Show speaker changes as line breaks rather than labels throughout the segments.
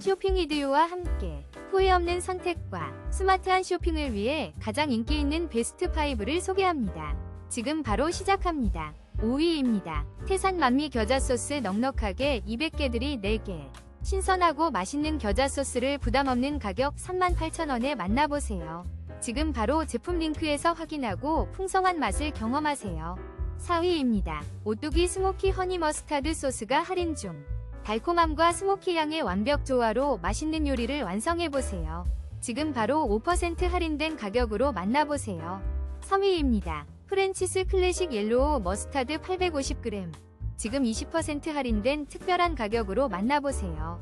쇼핑 이디오와 함께 후회 없는 선택과 스마트한 쇼핑을 위해 가장 인기 있는 베스트 5를 소개합니다. 지금 바로 시작합니다. 5위입니다. 태산 만미 겨자 소스 넉넉하게 200개들이 4개. 신선하고 맛있는 겨자 소스를 부담 없는 가격 38,000원에 만나보세요. 지금 바로 제품 링크에서 확인하고 풍성한 맛을 경험하세요. 4위입니다. 오뚜기 스모키 허니 머스타드 소스가 할인 중. 달콤함과 스모키 향의 완벽 조화로 맛있는 요리를 완성해보세요. 지금 바로 5% 할인된 가격으로 만나보세요. 3위입니다. 프렌치스 클래식 옐로우 머스타드 850g. 지금 20% 할인된 특별한 가격으로 만나보세요.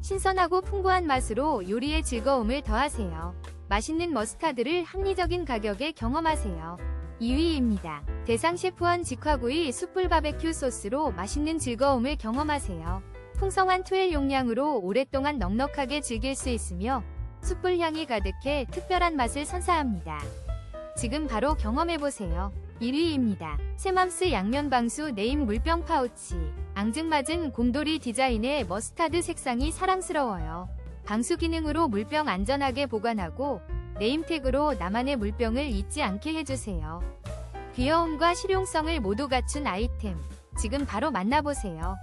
신선하고 풍부한 맛으로 요리의 즐거움을 더하세요. 맛있는 머스타드를 합리적인 가격에 경험하세요. 2위입니다. 대상 셰프원 직화구이 숯불 바베큐 소스로 맛있는 즐거움을 경험하세요. 풍성한 투엘 용량으로 오랫동안 넉넉하게 즐길 수 있으며 숯불 향이 가득해 특별한 맛을 선사합니다. 지금 바로 경험해보세요. 1위입니다. 세맘스 양면방수 네임 물병 파우치. 앙증맞은 곰돌이 디자인의 머스타드 색상이 사랑스러워요. 방수 기능으로 물병 안전하게 보관하고 네임택으로 나만의 물병을 잊지 않게 해주세요. 귀여움과 실용성을 모두 갖춘 아이템. 지금 바로 만나보세요.